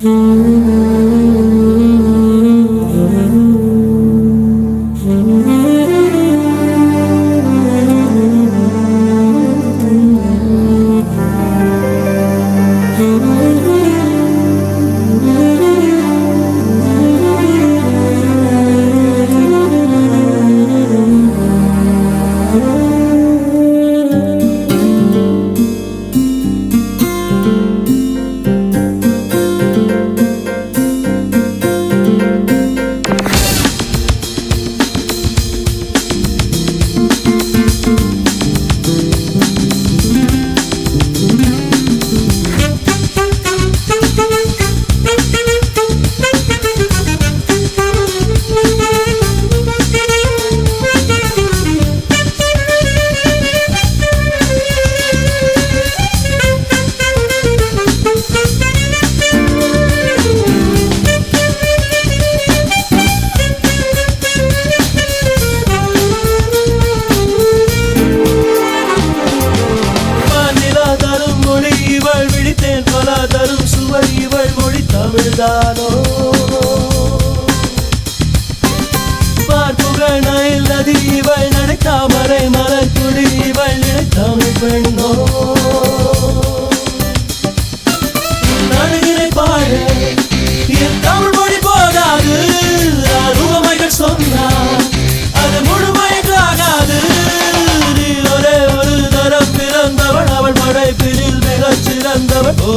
வானிலா தமிழ்தானோ பார்ப்புகள் Nile நதி இவள் நடைத்தாமரை மலர் துளி இவள் நினைத்தாமிழ் பெண்ணோ? நடுகிறை பாட என் தமிழ் மொழி போதாது. அருவமைகள் சொன்னார் அது முழுமைக்காகாது நீ ஒரே ஒரு தரம் பிறந்தவள் அவள் படைப்பினில் மிகச் சிறந்தவள் ஓ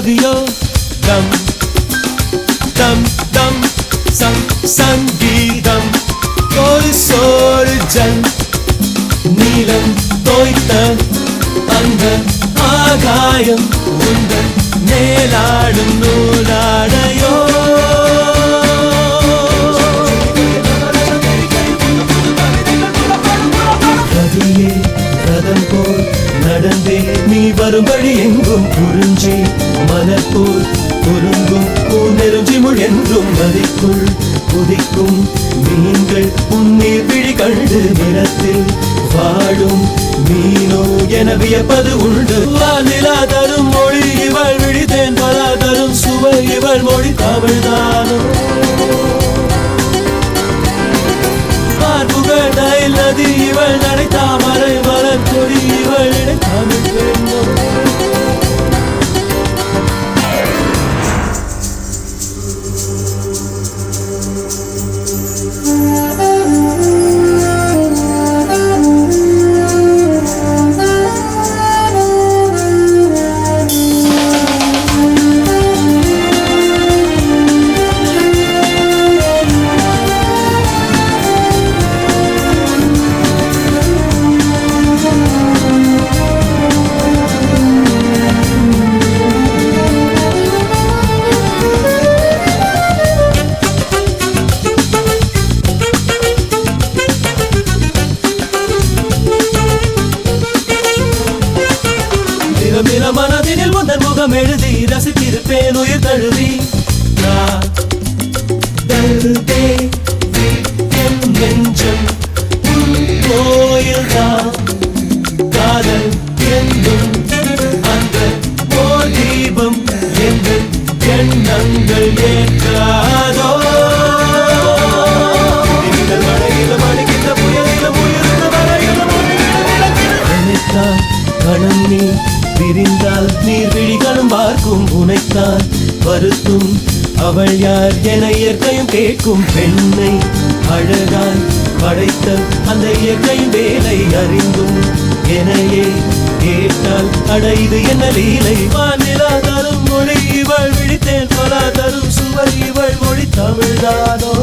எழுதும் முதல் கவியோ டம் டம் டம் சங் சங்கீதம். ஒரு சோறு ஜல் நீலம் தோய்த்த அந்த ஆகாயம் உந்தன் மேலாடும் நூலாடையோ? கதியே ரதம் போல் நடந்தே நீ வரும்படி எங்கும் குறிஞ்சி மலர் போல் பூந்தெருஞ்சிமுள் என்றும் முழென்றும் நதிக்குள் குதிக்கும் மீன்கள் உன்னீர் விழி கண்டு நிறத்தில் வாழும் மீனோ என வியப்பது உண்டு. வானிலா தரும் மொழி இவள் விழித்தேன் பலா தரும் சுவை இவள் மொழி தமிழ்தானோ மனதினில் முந்தன் முகம் எழுதி ரசித்திருப்பேன் உயிர் தழுவி. காதல்தே என் நெஞ்சம் உன் கோயில்தான் காதல் என்னும் அந்த ஓர் தீபம் எங்கள் எண்ணங்கள் மழையிலும் நீர் விழிகளும் பார்க்கும் உனைத்தான் வருத்தும். அவள் யார் என இயற்கையும் கேட்கும் பெண்ணை அழகாய் படைத்த அந்த இயற்கை வேலை அறிந்தும். எனையே கேட்டால் அடைது என்ன லீலை? வானிலா தரும் மொழி இவள் விழித்தேன் பலா தரும் சுவை இவள் மொழி தமிழ்தானோ?